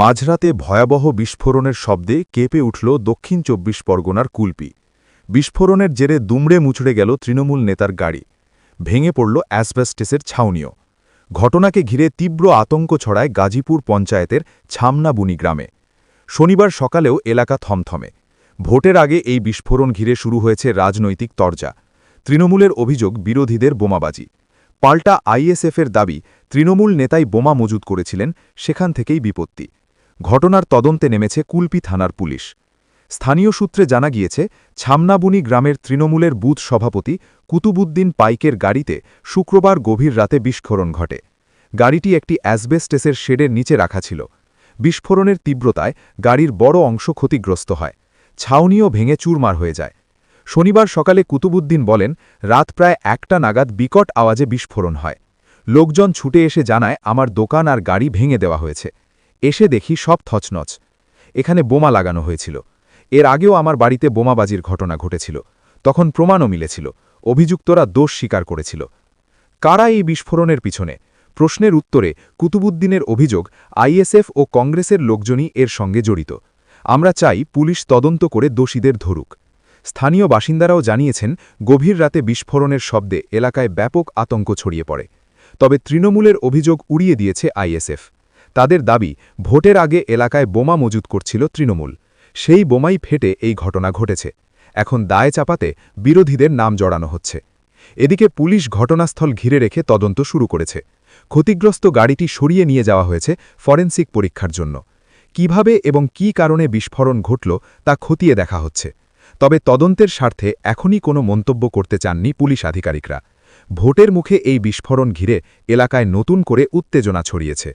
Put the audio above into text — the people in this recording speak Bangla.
মাঝরাতে ভয়াবহ বিস্ফোরণের শব্দে কেঁপে উঠল দক্ষিণ চব্বিশ পরগনার কুলপি। বিস্ফোরণের জেরে দুমড়ে মুচড়ে গেল তৃণমূল নেতার গাড়ি। ভেঙে পড়ল অ্যাসবেস্টেসের ছাউনিও। ঘটনাকে ঘিরে তীব্র আতঙ্ক ছড়ায় গাজীপুর পঞ্চায়েতের ছামনাবুনি গ্রামে। শনিবার সকালেও এলাকা থমথমে। ভোটের আগে এই বিস্ফোরণ ঘিরে শুরু হয়েছে রাজনৈতিক তরজা। তৃণমূলের অভিযোগ, বিরোধীদের বোমাবাজি। পাল্টা আইএসএফের দাবি, তৃণমূল নেতাই বোমা মজুত করেছিলেন, সেখান থেকেই বিপত্তি। ঘটনার তদন্তে নেমেছে কুলপি থানার পুলিশ। স্থানীয় সূত্রে জানা গিয়েছে, ছামনাবুনি গ্রামের তৃণমূলের বুথ সভাপতি কুতুবুদ্দিন পাইকের গাড়িতে শুক্রবার গভীর রাতে বিস্ফোরণ ঘটে। গাড়িটি একটি অ্যাসবেস্টেসের শেডের নিচে রাখা ছিল। বিস্ফোরণের তীব্রতায় গাড়ির বড় অংশ ক্ষতিগ্রস্ত হয়। ছাউনিও ভেঙে চুরমার হয়ে যায়। শনিবার সকালে কুতুবুদ্দিন বলেন, রাত প্রায় একটা নাগাদ বিকট আওয়াজে বিস্ফোরণ হয়। লোকজন ছুটে এসে জানায়, আমার দোকান আর গাড়ি ভেঙে দেওয়া হয়েছে। এসে দেখি সব থচনচ। এখানে বোমা লাগানো হয়েছিল। এর আগেও আমার বাড়িতে বোমাবাজির ঘটনা ঘটেছিল। তখন প্রমাণও মিলেছিল। অভিযুক্তরা দোষ স্বীকার করেছিল। কারা এই বিস্ফোরণের পিছনে? প্রশ্নের উত্তরে কুতুবুদ্দিনের অভিযোগ আইএসএফ ও কংগ্রেসের লোকজনই এর সঙ্গে জড়িত। আমরা চাই পুলিশ তদন্ত করে দোষীদের ধরুক। স্থানীয় বাসিন্দারাও জানিয়েছেন, গভীর রাতে বিস্ফোরণের শব্দে এলাকায় ব্যাপক আতঙ্ক ছড়িয়ে পড়ে। তবে তৃণমূলের অভিযোগ উড়িয়ে দিয়েছে আইএসএফ। তাদের দাবি, ভোটের আগে এলাকায় বোমা মজুত করছিল তৃণমূল। সেই বোমাই ফেটে এই ঘটনা ঘটেছে। এখন দায় চাপাতে বিরোধীদের নাম জড়ানো হচ্ছে। এদিকে পুলিশ ঘটনাস্থল ঘিরে রেখে তদন্ত শুরু করেছে। ক্ষতিগ্রস্ত গাড়িটি সরিয়ে নিয়ে যাওয়া হয়েছে ফরেন্সিক পরীক্ষার জন্য। কীভাবে এবং কি কারণে বিস্ফোরণ ঘটল তা খতিয়ে দেখা হচ্ছে। তবে তদন্তের স্বার্থে এখনই কোনো মন্তব্য করতে চাননি পুলিশ আধিকারিকরা। ভোটের মুখে এই বিস্ফোরণ ঘিরে এলাকায় নতুন করে উত্তেজনা ছড়িয়েছে।